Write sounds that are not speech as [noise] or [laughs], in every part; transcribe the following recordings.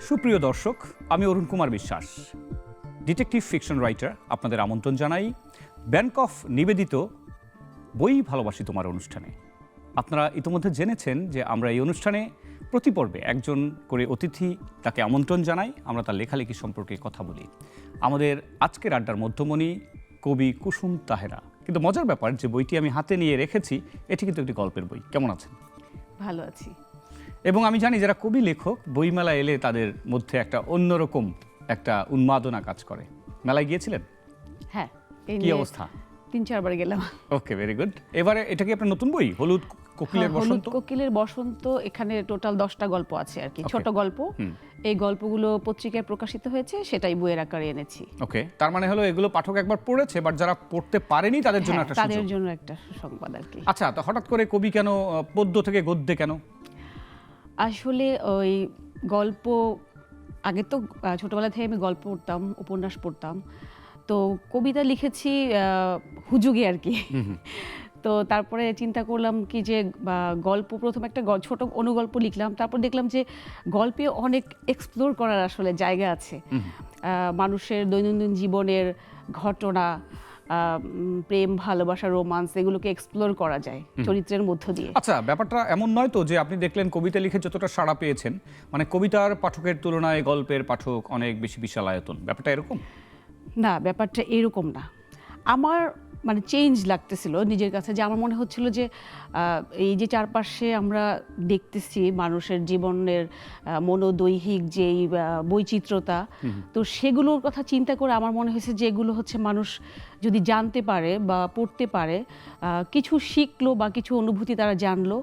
সুপ্রিয় দর্শক, আমি Arun Kumar Biswas. Detective fiction writer আপনাদের আমন্ত্রণ জানাই। ব্যাংক অফ নিবেদিত বই ভালোবাসি তোমার অনুষ্ঠানে। আপনারা ইতিমধ্যে জেনেছেন যে আমরা এই অনুষ্ঠানে প্রতি পর্বে একজন করে অতিথি তাকে আমন্ত্রণ জানাই আমরা তার লেখালেখি সম্পর্কে কথা বলি। আমাদের আজকের আড্ডার মধ্যমণি কবি কুসুম তাহেরা। কিন্তু মজার ব্যাপার যে বইটি আমি হাতে নিয়ে রেখেছি এটি কিন্তু একটি গল্পের বই। কেমন আছেন? ভালো আছি। এবং আমি জানি যারা কবি লেখক বইমেলা এলে তাদের মধ্যে একটা অন্যরকম একটা উন্মাদনা কাজ করে। মেলায় গিয়েছিলেন? হ্যাঁ কি অবস্থা? তিন চারবার গেলাম। Okay very good. এবারে এটা কি আপনার নতুন বই? হলুদ কোকিলের হ্যাঁ, বসন্ত? কোকিলের বসন্ত এখানে টোটাল দশটা গল্প আছে আর কি। ছোট গল্প। এই গল্পগুলো পত্রিকায় প্রকাশিত হয়েছে সেটাই বইয়ের আকারে এনেছি। ওকে তার মানে হলো এগুলো পাঠক একবার পড়েছে বাট যারা পড়তে পারেনি তাদের জন্য হ্যাঁ, একটা তাদের জন্য একটা সুসংবাদ আর কি। আচ্ছা তো হঠাৎ করে কবি কেন পদ্য থেকে গদ্যে কেন? আসলে ওই গল্প আগে তো ছোটবেলা থেকে আমি গল্প পড়তাম উপন্যাস পড়তাম। তো কবিতা লিখেছি আহ, হুজুগে আর কি। [laughs] তো তারপরে চিন্তা করলাম কি যে গল্প প্রথম একটা ছোট অনুগল্প লিখলাম তারপর দেখলাম যে গল্পে অনেক এক্সপ্লোর করার আসলে জায়গা আছে। মানুষের দৈনন্দিন জীবনের ঘটনা প্রেম ভালোবাসা রোমান্স এগুলোকে এক্সপ্লোর করা যায় চরিত্রের মধ্য দিয়ে। আচ্ছা ব্যাপারটা এমন নয় তো যে আপনি দেখলেন কবিতা লিখে যতটা সাড়া পেয়েছেন? মানে কবিতার পাঠকের তুলনায় গল্পের পাঠক অনেক বেশি বিশাল আয়তন। ব্যাপারটা এরকম? না ব্যাপারটা এরকম না। আমার মানে চেঞ্জ লাগতেছিল নিজের কাছে যে আমার মনে হচ্ছিল যে এই যে চারপাশে আমরা দেখতেছি মানুষের জীবনের মনোদৈহিক যেই বৈচিত্রতা বৈচিত্র্যতা তো সেগুলোর কথা চিন্তা করে আমার মনে হয়েছে যে এগুলো হচ্ছে মানুষ যদি জানতে পারে বা পড়তে পারে কিছু শিখলো বা কিছু অনুভূতি তারা জানলো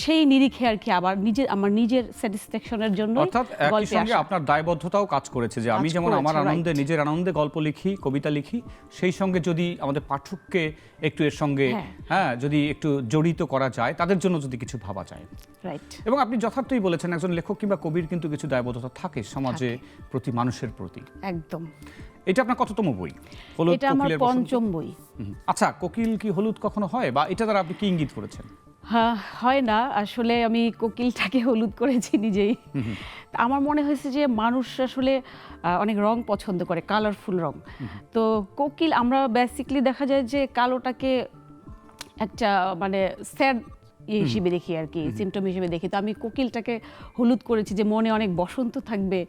সেই নিরিখে আর কি আবার নিজের আমার নিজের স্যাটিসফ্যাকশনের জন্য অর্থাৎ একই সঙ্গে আপনার দায়বদ্ধতাও কাজ করেছে যে আমি যেমন আমার আনন্দে নিজের আনন্দে গল্প লিখি কবিতা লিখি সেই সঙ্গে যদি আমাদের পাঠককে একটু এর সঙ্গে হ্যাঁ। হ্যাঁ যদি একটু জড়িত করা যায় তাদের জন্য যদি কিছু ভাবা যায়। রাইট এবং আপনি যথার্থই বলেছেন একজন লেখক কিংবা কবির কিন্তু কিছু দায়বদ্ধতা থাকে সমাজে প্রতি মানুষের প্রতি। একদম। এটা আপনার কততম বই? এটা আমার পঞ্চম বই। আচ্ছা কোকিল কি হলুদ কখনো হয়? বা এটা দ্বারা আপনি কি ইঙ্গিত করেছেন? হ্যাঁ হয় না। আসলে আমি কোকিলটাকে হলুদ করেছি নিজেই। আমার মনে হয়েছে যে মানুষ আসলে অনেক রং পছন্দ করে কালারফুল রং। তো কোকিল আমরা বেসিকলি দেখা যায় যে কালোটাকে একটা মানে স্যাড ইয়ে হিসেবে দেখি আর কি সিমটম হিসেবে দেখি। তো আমি কোকিলটাকে হলুদ করেছি যে মনে অনেক বসন্ত থাকবে।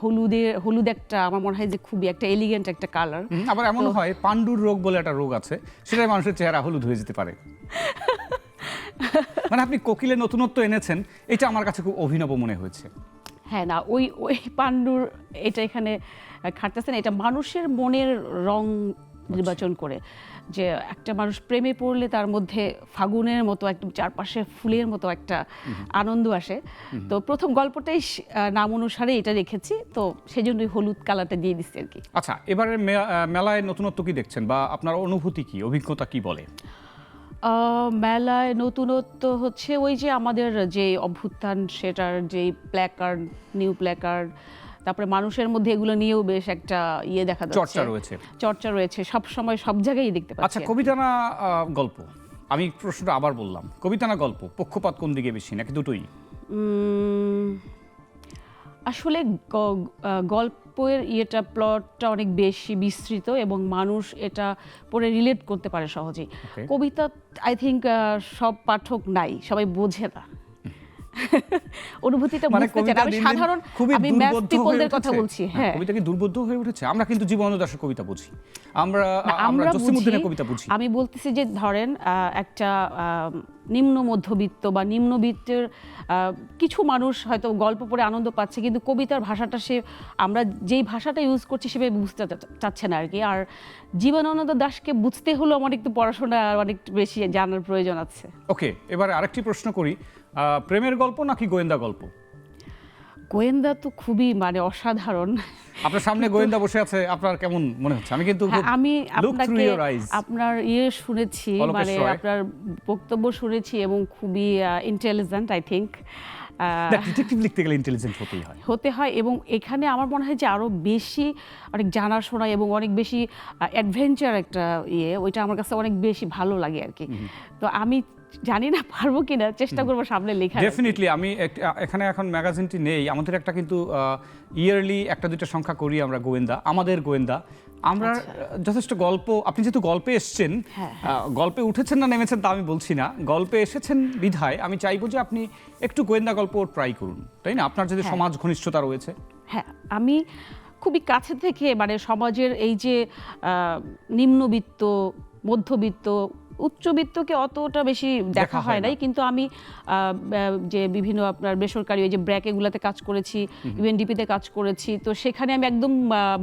হলুদের হলুদ একটা আমার মনে হয় যে খুবই একটা এলিগেন্ট একটা কালার আবার এমন হয় পাণ্ডুর রোগ বলে একটা রোগ আছে সেটাই মানুষের চেহারা হলুদ হয়ে যেতে পারে। [laughs] মানে আপনি কোকিলের নতুনত্ব এনেছেন এটা আমার কাছে খুব অভিনব মনে হয়েছে। হ্যাঁ না ওই ওই পাণ্ডুর এটা এখানে খাটতেছে না এটা মানুষের মনের রং নির্বাচন করে। যে একটা মানুষ প্রেমে পড়লে তার মধ্যে ফাগুনের মতো একদম চারপাশে ফুলের মতো একটা আনন্দ আসে। তো প্রথম গল্পটাই নাম অনুসারে এটা রেখেছি। তো সেই জন্যই হলুদ কালারটা দিয়ে দিচ্ছি আর কি। আচ্ছা এবারে মেলায় নতুনত্ব কি দেখছেন বা আপনার অনুভূতি কি অভিজ্ঞতা কি বলে? মেলায় নতুনত্ব হচ্ছে ওই যে আমাদের যে অভ্যুত্থান সেটার যে প্ল্যাকার্ড নিউ প্ল্যাকার্ড তারপরে মানুষের মধ্যে এগুলো নিয়েও বেশ একটা ইয়ে দেখা যাচ্ছে। চর্চা রয়েছে। চর্চা রয়েছে সব সময় সব জায়গায় দেখতে পাচ্ছি। আচ্ছা কবিতা না গল্প। আমি প্রশ্নটা আবার বললাম। কবিতা না গল্প পক্ষপাত কোন দিকে বেশি নাকি দুটোই? আসলে গল্পের ইয়েটা প্লটটা অনেক বেশি বিস্তৃত এবং মানুষ এটা পড়ে রিলেট করতে পারে সহজেই. কবিতা আই থিঙ্ক সব পাঠক নাই সবাই বোঝে না। [laughs] অনুভূতিটা মানে বুঝতে আমি সাধারণ খুবই আমি ম্যাথ পিপলদের কথা বলছি হ্যাঁ, হ্যাঁ। কবিতা কি দুর্বোধ্য হয়ে উঠেছে। আমরা কিন্তু জীবনানন্দ দাশের কবিতা বুঝি। আমরা আমরা জসিমউদ্দিনের কবিতা বুঝি। আমি বলতেছি যে ধরেন আহ, একটা আহ, নিম্ন মধ্যবিত্ত বা নিম্নবিত্তের কিছু মানুষ হয়তো গল্প পড়ে আনন্দ পাচ্ছে, কিন্তু কবিতার ভাষাটা সে, আমরা যেই ভাষাটা ইউজ করছি সেভাবে বুঝতে চাচ্ছে না আর কি আর জীবনানন্দ দাসকে বুঝতে হলেও আমার একটু পড়াশোনা অনেক বেশি জানার প্রয়োজন আছে। ওকে এবার আরেকটি প্রশ্ন করি। প্রেমের গল্প নাকি গোয়েন্দা গল্প? গোয়েন্দা তো খুবই মানে অসাধারণ। আপনার সামনে গোয়েন্দা বসে আছে আপনার কেমন মনে হচ্ছে? আমি কিন্তু হ্যাঁ, আমি আপনাকে আপনার ইয়ে শুনেছি মানে আপনার বক্তব্য শুনেছি এবং খুবই intelligent I think ah, detective লিখতে গেলে ইন্টেলিজেন্ট হতেই হয়। হতে হয় এবং এখানে আমার মনে হয় যে আরও বেশি অনেক জানাশোনা এবং অনেক বেশি অ্যাডভেঞ্চার একটা ইয়ে ওইটা আমার কাছে অনেক বেশি ভালো লাগে আর কি। তো আমি জানি না পারব কিনা চেষ্টা করব সামনে লেখা ডেফিনেটলি আমি এখানে এখন ম্যাগাজিনটি নেই। আমাদের একটা কিন্তু ইয়ারলি একটা দুইটা সংখ্যা করি আমরা গোয়েন্দা আমাদের গোয়েন্দা। আমরা যথেষ্ট গল্প আপনি যেহেতু গল্পে এসছেন হ্যাঁ, গল্পে উঠেছেন না নেমেছেন তা আমি বলছি না। গল্পে এসেছেন বিধায় আমি চাইব যে আপনি একটু গোয়েন্দা গল্প ট্রাই করুন তাই না? আপনার যদি হ্যাঁ। সমাজ ঘনিষ্ঠতা রয়েছে। হ্যাঁ আমি খুবই কাছে থেকে মানে সমাজের এই যে নিম্নবিত্ত মধ্যবিত্ত উচ্চবিত্তকে অতটা বেশি দেখা হয় নাই কিন্তু আমি যে বিভিন্ন আপনার বেসরকারি ওই যে ব্র্যাকেগুলোতে কাজ করেছি ইউএনডিপিতে কাজ করেছি তো সেখানে আমি একদম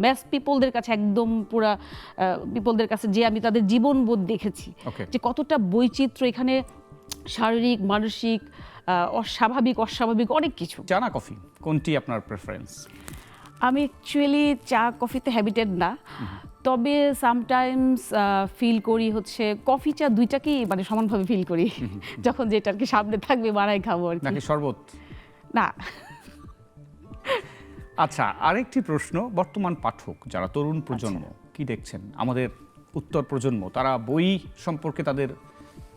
ম্যাস পিপলদের কাছে একদম পুরা পিপলদের কাছে যে আমি তাদের জীবনবোধ দেখেছি যে কতটা বৈচিত্র্য এখানে শারীরিক মানসিক অস্বাভাবিক অস্বাভাবিক অনেক কিছু। চা না কফি? কোনটি আপনার প্রেফারেন্স আমি অ্যাকচুয়ালি চা কফিতে হ্যাবিটেড না। তবে সামটাইমস ফিল করি হচ্ছে কফি চা দুইটাকেই মানে সমানভাবে ফিল করি। [laughs] যখন যেটা আর কি সামনে থাকবে বানাই খাব আর নাকি শরবত? না। আচ্ছা আরেকটি প্রশ্ন বর্তমান পাঠক যারা তরুণ প্রজন্ম কি দেখছেন? আমাদের উত্তর প্রজন্ম তারা বই সম্পর্কে তাদের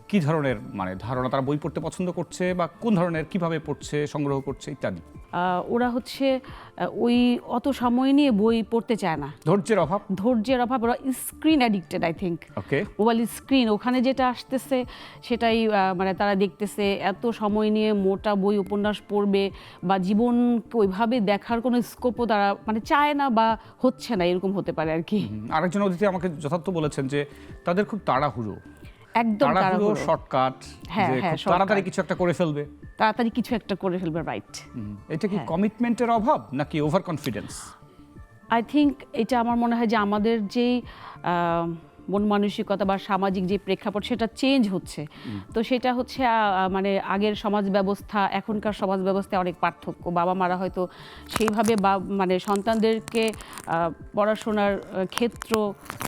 কি ধরনের মানে ধারণা তারা বই পড়তে পছন্দ করছে বা কোন ধরনের কীভাবে পড়ছে সংগ্রহ করছে ইত্যাদি? ওরা হচ্ছে ওই অত সময় নিয়ে বই পড়তে চায় না। ধৈর্যের অভাব? ধৈর্যের অভাব ওরা screen addicted I think okay mobile screen ওখানে যেটা আসতেছে সেটাই মানে তারা দেখতেছে এত সময় নিয়ে মোটা বই উপন্যাস পড়বে বা জীবনকে ওইভাবে দেখার কোনো স্কোপও তারা মানে চায় না বা হচ্ছে না এরকম হতে পারে আর কি। আরেকজন অতিথি আমাকে যথার্থ বলেছেন যে তাদের খুব তাড়াহুড়ো। একদম তাড়াহুড়ো শর্টকাট হ্যাঁ, হ্যাঁ, তাড়াতাড়ি কিছু একটা করে ফেলবে। তাড়াতাড়ি কিছু একটা করে ফেলবে রাইট এটা কি হ্যাঁ। কমিটমেন্টের অভাব নাকি ওভার কনফিডেন্স আই থিঙ্ক এটা আমার মনে হয় যে আমাদের যেই মন মানসিকতা বা সামাজিক যে প্রেক্ষাপট সেটা চেঞ্জ হচ্ছে। তো সেটা হচ্ছে মানে আগের সমাজ ব্যবস্থা এখনকার সমাজ ব্যবস্থায় অনেক পার্থক্য। বাবা মারা হয়তো সেইভাবে বা মানে সন্তানদেরকে পড়াশোনার ক্ষেত্র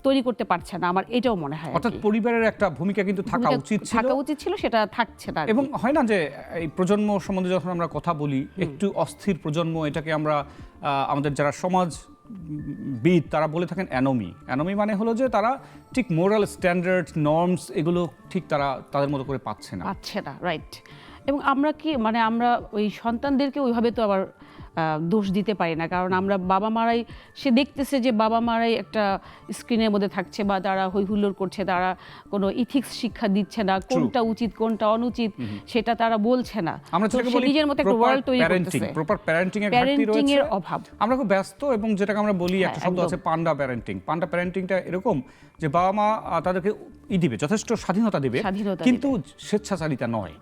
তৈরি করতে পারছে না। আমার এটাও মনে হয় অর্থাৎ পরিবারের একটা ভূমিকা কিন্তু থাকা উচিত ছিল। থাকা উচিত ছিল সেটা থাকছে না এবং হয় না যে এই প্রজন্ম সম্বন্ধে যখন আমরা কথা বলি একটু অস্থির প্রজন্ম এটাকে আমরা আমাদের যারা সমাজ বিদ তারা বলে থাকেন অ্যানোমি। অ্যানোমি মানে হলো যে তারা ঠিক মোরাল স্ট্যান্ডার্ড, নর্মস এগুলো ঠিক তারা তাদের মতো করে পাচ্ছে না। পাচ্ছে না, রাইট। এবং আমরা কি মানে আমরা ওই সন্তানদেরকে ওইভাবে তো আবার দোষ দিতে পারি না। কারণ আমরা বাবা মারাই সে দেখতেছে যে বাবা মারাই একটা স্ক্রিনের মধ্যে থাকছে বা তারা হই হুল্লোড় করছে তারা কোনো ইথিক্স শিক্ষা দিচ্ছে না কোনটা উচিত কোনটা অনুচিত সেটা তারা বলছে না। আমরা নিজের মতো একটা ওয়ার্ল্ড তৈরি করতেছে। প্রপার প্যারেন্টিং এর প্যারেন্টিং এর অভাব। আমরা খুব ব্যস্ত এবং যেটাকে আমরা বলি একটা হ্যাঁ, শব্দ আছে পান্ডা প্যারেন্টিং পান্ডা প্যারেন্টিংটা এরকম যে বাবা মা তাদেরকে ই দিবে যথেষ্ট স্বাধীনতা দিবে স্বাধীনতা কিন্তু স্বেচ্ছাচারিতা নয়।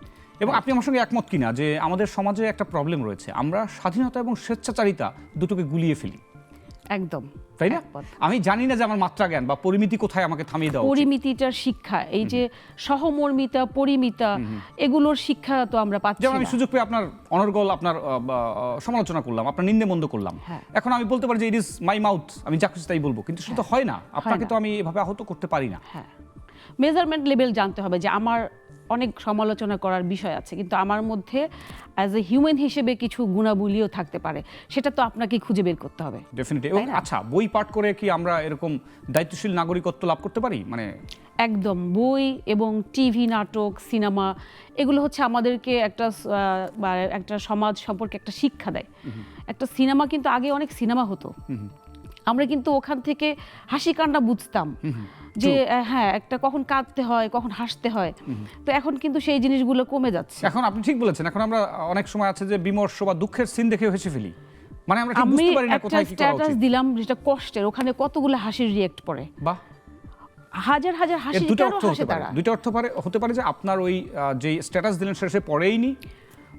এবং আপনি আমার সঙ্গে একমত কিনা যে আমাদের সমাজে একটা প্রবলেম রয়েছে। আমরা স্বাধীনতা এবং স্বেচ্ছাচারিতা দুটোকে গুলিয়ে ফেলি। একদম। তাই না? আমি জানি না যে আমার মাত্রা জ্ঞান বা পরিমিতি কোথায় আমাকে থামিয়ে দেওয়া উচিত। পরিমিতিটার শিক্ষা এই যে সহমর্মিতা পরিমিতা এগুলোর শিক্ষা তো আমরা পাচ্ছি যেমন আমি সুযোগ পেয়ে আপনার অনর্গল আপনার সমালোচনা করলাম আপনার নিন্দে মন্দ করলাম। হ্যাঁ। এখন আমি বলতে পারি যে ইট ইজ মাই মাউথ আমি যা খুশি তাই বলব কিন্তু সেটা তো হয়। না। আপনাকে তো আমি এভাবে আহত করতে পারি না। হ্যাঁ। মেজারমেন্ট লেভেল জানতে হবে যে আমার অনেক সমালোচনা করার বিষয় আছে কিন্তু আমার মধ্যে অ্যাজ এ হিউম্যান হিসেবে কিছু গুণাবলীও থাকতে পারে। সেটা তো আপনাকে খুঁজে বের করতে হবে। ডেফিনেটলি আচ্ছা বই পাঠ করে কি আমরা এরকম দায়িত্বশীল নাগরিকত্ব লাভ করতে পারি? মানে একদম। বই এবং টিভি নাটক সিনেমা এগুলো হচ্ছে আমাদেরকে একটা একটা সমাজ সম্পর্কে একটা শিক্ষা দেয়। একটা সিনেমা কিন্তু আগে অনেক সিনেমা হতো। আমরা কিন্তু ওখান থেকে হাসি কান্না বুঝতাম যে হ্যাঁ একটা কখন কাঁদতে হয় কখন হাসতে হয়। তো এখন কিন্তু সেই জিনিসগুলো কমে যাচ্ছে। এখন আপনি ঠিক বলেছেন এখন আমরা অনেক সময় আছে যে বিমর্ষ বা দুঃখের সিন দেখে হেসে ফেলি। মানে আমরা ঠিক বুঝতে পারি না কোথায় কি করা স্ট্যাটাস উচিত। দিলাম যেটা কষ্টের ওখানে কতগুলো হাসির রিয়েক্ট পড়ে। বাহ! হাজার হাজার হাসি দুটো অর্থ হতে পারে। তারা? দুটো অর্থ পারে হতে পারে যে আপনার ওই যে স্ট্যাটাস দিলেন সেটা সে পড়েইনি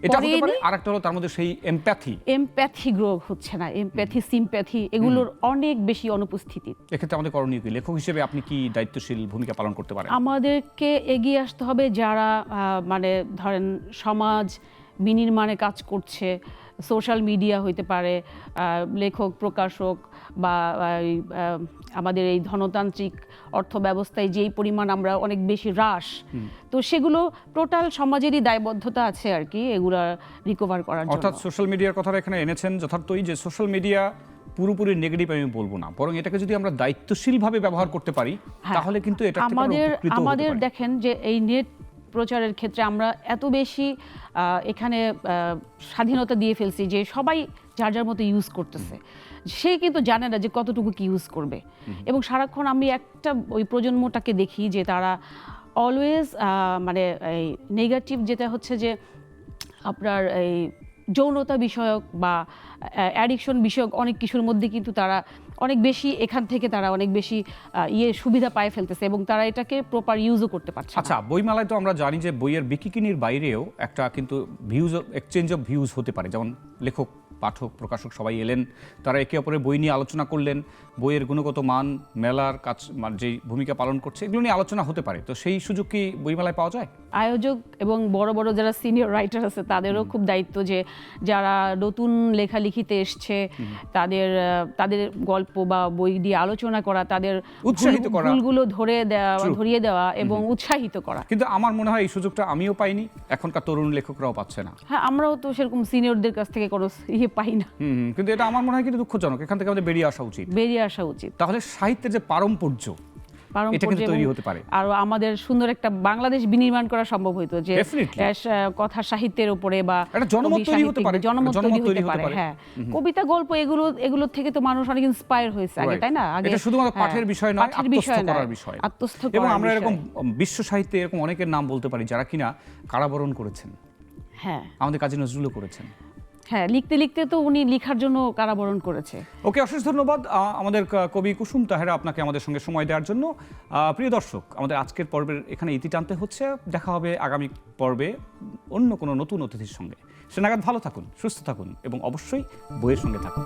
এটা হতে পারে পড়েইনি। আর একটা হলো তার মধ্যে সেই এমপ্যাথি এমপ্যাথি গ্রো হচ্ছে না এমপ্যাথি সিম্প্যাথি এগুলোর অনেক বেশি অনুপস্থিতি। এক্ষেত্রে আমাদের করণীয় কি? লেখক হিসেবে আপনি কি দায়িত্বশীল ভূমিকা পালন করতে পারেন? আমাদেরকে এগিয়ে আসতে হবে যারা মানে ধরেন সমাজ বিনির্মাণে কাজ করছে সোশ্যাল মিডিয়া হইতে পারে লেখক প্রকাশক বা আমাদের এই ধনতান্ত্রিক অর্থ ব্যবস্থায় যেই পরিমাণ আমরা অনেক বেশি হ্রাস তো সেগুলো টোটাল সমাজেরই দায়বদ্ধতা আছে আর কি এগুলা রিকভার করার জন্য। অর্থাৎ সোশ্যাল মিডিয়ার কথা এখানে এনেছেন যথার্থই যে সোশ্যাল মিডিয়া পুরোপুরি নেগেটিভ আমি বলব না বরং এটাকে যদি আমরা দায়িত্বশীলভাবে ব্যবহার করতে পারি হ্যাঁ। তাহলে কিন্তু এটা আমাদের আমাদের দেখেন যে এই নেট প্রচারের ক্ষেত্রে আমরা এত বেশি এখানে স্বাধীনতা দিয়ে ফেলছি যে সবাই যার যার মতো ইউজ করতেছে। সে কিন্তু জানে না যে কতটুকু কি ইউজ করবে। এবং সারাক্ষণ আমি একটা ওই প্রজন্মটাকে দেখি যে তারা অলওয়েজ মানে এই নেগেটিভ যেটা হচ্ছে যে আপনার এই যৌনতা বিষয়ক বা অ্যাডিকশন বিষয়ক অনেক কিছুর মধ্যে কিন্তু তারা অনেক বেশি এখান থেকে তারা অনেক বেশি ইয়ে সুবিধা পায় ফেলতেছে এবং তারা এটাকে প্রপার ইউজও করতে পারছে। আচ্ছা বইমেলায় তো আমরা জানি যে বইয়ের বিকিকিনির বাইরেও একটা কিন্তু ভিউজ এক্সচেঞ্জ অফ ভিউজ হতে পারে যেমন লেখক, পাঠক, প্রকাশক সবাই এলেন, তারা একে অপরের বই নিয়ে আলোচনা করলেন বইয়ের গুণগত মান মেলার কাজ যে ভূমিকা পালন করছে এগুলো নিয়ে আলোচনা হতে পারে। তো সেই সুযোগ কি বইমেলায় পাওয়া যায়? আয়োজক এবং বড় বড় যারা সিনিয়র রাইটার আছে তাদেরও খুব দায়িত্ব যে যারা নতুন লেখালেখিতে এসছে তাদের তাদের গল্প বা বই দিয়ে আলোচনা করা তাদের উৎসাহিত করা। ভুলগুলো ধরে দেওয়া ধরিয়ে দেওয়া এবং উৎসাহিত করা। কিন্তু আমার মনে হয় এই সুযোগটা আমিও পাইনি এখনকার তরুণ লেখকরাও পাচ্ছে না। হ্যাঁ আমরাও তো সেরকম সিনিয়রদের কাছ থেকে কোনো ইয়ে পাই না। কিন্তু এটা আমার মনে হয় কিন্তু দুঃখজনক এখান থেকে আমাদের বেরিয়ে আসা উচিত। বেরিয়ে আসা উচিত। তাহলে সাহিত্যের যে পারম্পর্য পারম্পর্য এটা কিন্তু তৈরি হতে পারে। আর আমাদের সুন্দর একটা বাংলাদেশ বিনির্মাণ করা সম্ভব যে কথা সাহিত্যের উপরে বা জনমত তৈরি হতে পারে, জনমত তৈরি হতে পারে। হ্যাঁ। কবিতা গল্প এগুলো এগুলো থেকে তো মানুষ অনেক ইন্সপায়ার হয়েছে আগে তাই না? আগে এটা শুধুমাত্র হ্যাঁ, পাঠের বিষয় নয় আত্মস্থ করার বিষয়। আত্মস্থ এবং আমরা এরকম বিশ্ব সাহিত্যে এরকম অনেকের নাম বলতে পারি যারা কিনা কারাবরণ করেছেন। হ্যাঁ। আমাদের কাজী নজরুলও করেছেন। হ্যাঁ লিখতে লিখতে তো উনি লিখার জন্য কারাবরণ করেছে। ওকে, অশেষ ধন্যবাদ। আমাদের কবি কুসুম তাহেরা আপনাকে আমাদের সঙ্গে সময় দেওয়ার জন্য। প্রিয় দর্শক, আমাদের আজকের পর্বের এখানে ইতি টানতে হচ্ছে। দেখা হবে আগামী পর্বে অন্য কোনো নতুন অতিথির সঙ্গে। সে নাগাদ ভালো থাকুন, সুস্থ থাকুন এবং অবশ্যই বইয়ের সঙ্গে থাকুন।